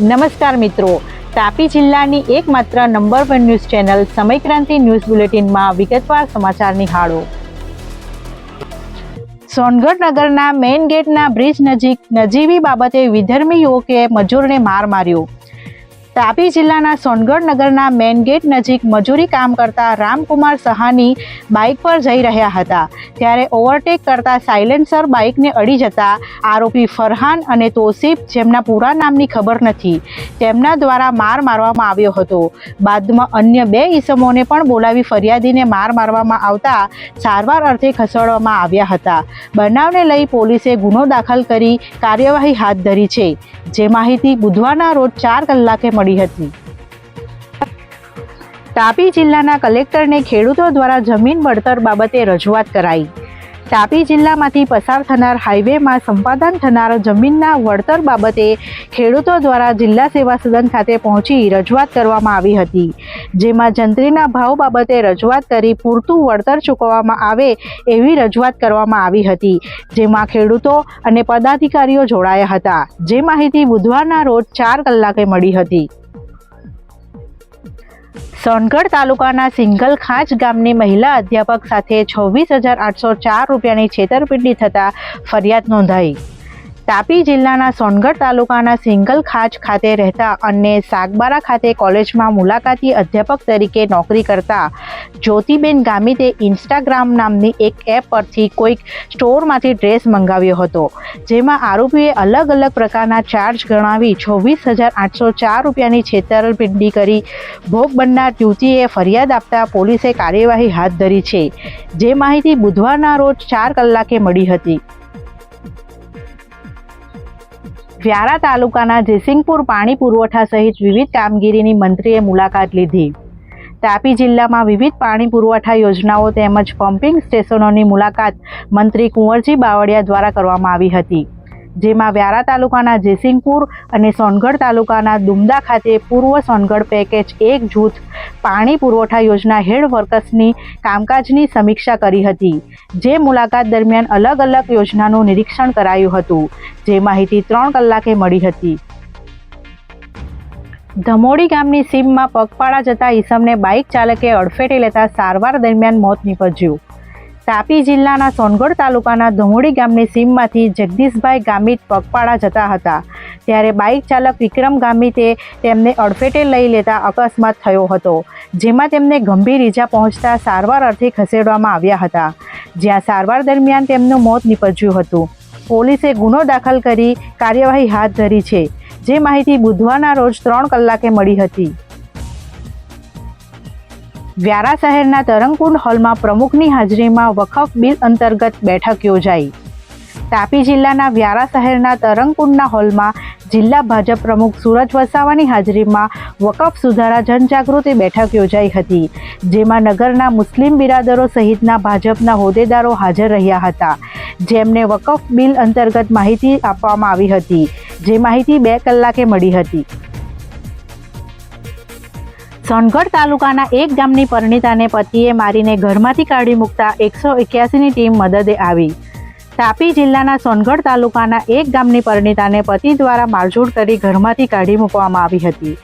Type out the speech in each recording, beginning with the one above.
નમસ્કાર મિત્રો. તાપી જિલ્લાની એકમાત્ર number one news channel Samaykranti news બુલેટિનમાં વિગતવાર સમાચાર નિહાળો. સોનગઢ નગરના મેઇન ગેટના બ્રિજ નજીક નજીવી બાબતે વિધર્મી યુવકે મજૂરને માર માર્યો. તાપી જિલ્લાના સોનગઢ નગરના મેઇન ગેટ નજીક મજૂરી કામ કરતા રામકુમાર સહાની બાઇક પર જઈ રહ્યા હતા. ત્યારે ઓવરટેક કરતા સાયલેન્સર બાઇકને અડી જતા આરોપી ફરહાન અને તોસીફ જેમના પૂરા નામની ખબર નથી, તેમના દ્વારા માર મારવામાં આવ્યો હતો. બાદમાં અન્ય બે ઈસમોને પણ બોલાવી ફરિયાદીને માર મારવામાં આવતા સારવાર અર્થે ખસેડવામાં આવ્યા હતા. બનાવને લઈ પોલીસે ગુનો દાખલ કરી કાર્યવાહી હાથ ધરી છે. જે માહિતી બુધવારના રોજ ચાર કલાકે મળી હતી. તાપી જિલ્લાના કલેક્ટરને ખેડૂતો દ્વારા જમીન બળતર બાબતે રજૂઆત કરાઈ. તાપી જિલ્લામાંથી પસાર થનાર હાઈવેમાં સંપાદન થનાર જમીનના વળતર બાબતે ખેડૂતો દ્વારા જિલ્લા સેવા સદન ખાતે પહોંચી રજૂઆત કરવામાં આવી હતી. જેમાં જંત્રીના ભાવ બાબતે રજૂઆત કરી પૂરતું વળતર ચૂકવવામાં આવે એવી રજૂઆત કરવામાં આવી હતી. જેમાં ખેડૂતો અને પદાધિકારીઓ જોડાયા હતા. જે માહિતી બુધવારના રોજ ચાર કલાકે મળી હતી. સોનગઢ તાલુકાના સિંગલ ખાંચ ગામની મહિલા અધ્યાપક સાથે છવ્વીસ હજાર આઠસો ચાર રૂપિયાની છેતરપિંડી થતા ફરિયાદ નોંધાઈ. તાપી જિલ્લાના સોનગઢ તાલુકાના સિંગલ ખાચ ખાતે રહેતા અને સાગબારા ખાતે કોલેજમાં મુલાકાતી અધ્યાપક તરીકે નોકરી કરતા જ્યોતિબેન ગામિતે ઇન્સ્ટાગ્રામ નામની એક એપ પરથી કોઈક સ્ટોરમાંથી ડ્રેસ મંગાવ્યો હતો, જેમાં આરોપીએ અલગ અલગ પ્રકારના ચાર્જ ગણાવી છવ્વીસ હજાર આઠસો ચાર રૂપિયાની છેતરપિંડી કરી ભોગ બનનાર યુવતીએ ફરિયાદ આપતા પોલીસે કાર્યવાહી હાથ ધરી છે, જે માહિતી બુધવારના રોજ ચાર કલાકે મળી હતી. વ્યારા તાલુકાના જેસિંગપુર પાણી પુરવઠા સહિત વિવિધ કામગીરીની મંત્રીએ મુલાકાત લીધી. તાપી જિલ્લામાં વિવિધ પાણી પુરવઠા યોજનાઓ તેમજ પમ્પિંગ સ્ટેશનોની મુલાકાત મંત્રી કુંવરજી બાવળિયા દ્વારા કરવામાં આવી હતી. જેમાં વ્યારા તાલુકાના જેસિંગપુર અને સોનગઢ તાલુકાના દુમદા ખાતે પૂર્વ સોનગઢ પેકેજ એક જૂથ પાણી પુરવઠા યોજના હેડ વર્કર્સની કામકાજની સમીક્ષા કરી હતી, જે મુલાકાત દરમિયાન અલગ અલગ યોજનાનું નિરીક્ષણ કરાયું હતું, જે માહિતી ત્રણ કલાકે મળી હતી. ધમોડી ગામની સીમમાં પગપાળા જતા ઈસમને બાઇક ચાલકે અડફેટે લેતા સારવાર દરમિયાન મોત નીપજ્યું. તાપી જિલ્લાના સોનગઢ તાલુકાના ધમોડી ગામની સીમમાંથી જગદીશભાઈ ગામિત પગપાળા જતા હતા. ત્યારે બાઇક ચાલક વિક્રમ ગામિતે તેમને અડફેટે લઈ લેતા અકસ્માત થયો હતો, જેમાં તેમને ગંભીર ઈજા પહોંચતા સારવાર અર્થે ખસેડવામાં આવ્યા હતા. જ્યાં સારવાર દરમિયાન તેમનું મોત નીપજ્યું હતું. પોલીસે ગુનો દાખલ કરી કાર્યવાહી હાથ ધરી છે. જે માહિતી બુધવારના રોજ ત્રણ કલાકે મળી હતી. વ્યારા શહેરના તરંગકુંડ હોલમાં પ્રમુખની હાજરીમાં વકફ બિલ અંતર્ગત બેઠક યોજાઈ. તાપી જિલ્લાના વ્યારા શહેરના તરંગકુંડના હોલમાં જિલ્લા ભાજપ પ્રમુખ સુરજ વસાવાની હાજરીમાં વકફ સુધારા જનજાગૃતિ બેઠક યોજાઈ હતી, જેમાં નગરના મુસ્લિમ બિરાદરો સહિતના ભાજપના હોદ્દેદારો હાજર રહ્યા હતા. જેમને વકફ બિલ અંતર્ગત માહિતી આપવામાં આવી હતી, જે માહિતી બે કલાકે મળી હતી. સોનગઢ તાલુકાના એક ગામની પરણિતાને પતિએ મારીને ઘરમાંથી કાઢી મૂકતા એકસો એક્યાસીની ટીમ મદદે આવી. તાપી જિલ્લાના સોનગઢ તાલુકાના એક ગામની પરણિતાને પતિ દ્વારા મારઝૂડ કરી ઘરમાંથી કાઢી મૂકવામાં આવી હતી.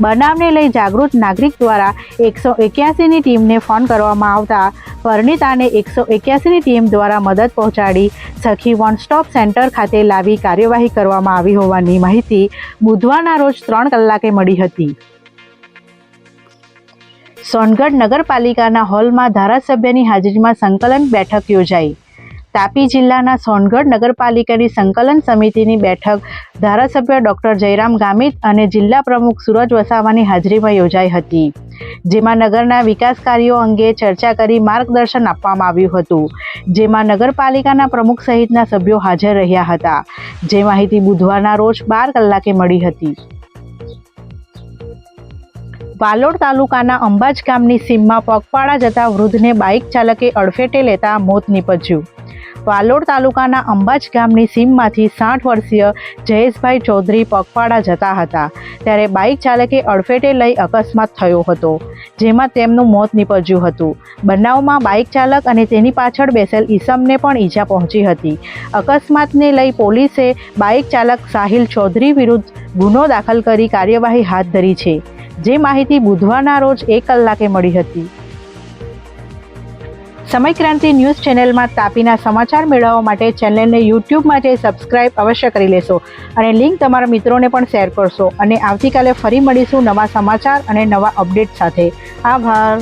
બનાવને લઈ જાગૃત નાગરિક દ્વારા એકસો એક્યાસીની ટીમને ફોન કરવામાં આવતા પરણિતાને એકસો એક્યાસીની ટીમ દ્વારા મદદ પહોંચાડી સખી વન સ્ટોપ સેન્ટર ખાતે લાવી કાર્યવાહી કરવામાં આવી હોવાની માહિતી બુધવારના રોજ ત્રણ કલાકે મળી હતી. સોનગઢ નગરપાલિકાના હોલમાં ધારાસભ્યની હાજરીમાં સંકલન બેઠક યોજાઈ. તાપી જિલ્લાના સોનગઢ નગરપાલિકાની સંકલન સમિતિની બેઠક ધારાસભ્ય ડૉક્ટર જયરામ ગામિત અને જિલ્લા પ્રમુખ સુરજ વસાવાની હાજરીમાં યોજાઈ હતી, જેમાં નગરના વિકાસ કાર્યો અંગે ચર્ચા કરી માર્ગદર્શન આપવામાં આવ્યું હતું, જેમાં નગરપાલિકાના પ્રમુખ સહિતના સભ્યો હાજર રહ્યા હતા. જે માહિતી બુધવારના રોજ બાર કલાકે મળી હતી. વાલોડ તાલુકાના અંબાજ ગામની સીમમાં પગપાળા જતા વૃદ્ધને બાઇક ચાલકે અડફેટે લેતા મોત નીપજ્યું. વાલોડ તાલુકાના અંબાજ ગામની સીમમાંથી સાઠ વર્ષીય જયેશભાઈ ચૌધરી પગપાળા જતા હતા. ત્યારે બાઇક ચાલકે અડફેટે લઈ અકસ્માત થયો હતો, જેમાં તેમનું મોત નીપજ્યું હતું. બનાવમાં બાઇક ચાલક અને તેની પાછળ બેસેલ ઈસમને પણ ઈજા પહોંચી હતી. અકસ્માતને લઈ પોલીસે બાઇક ચાલક સાહિલ ચૌધરી વિરુદ્ધ ગુનો દાખલ કરી કાર્યવાહી હાથ ધરી છે. જે માહિતી બુધવારના રોજ એક કલાકે મળી હતી. સમય ક્રાંતિ ન્યૂઝ ચેનલમાં તાપીના સમાચાર મેળવવા માટે ચેનલને યુટ્યુબમાં જઈ સબસ્ક્રાઇબ અવશ્ય કરી લેશો અને લિંક તમારા મિત્રોને પણ શેર કરશો. અને આવતીકાલે ફરી મળીશું નવા સમાચાર અને નવા અપડેટ સાથે. આભાર.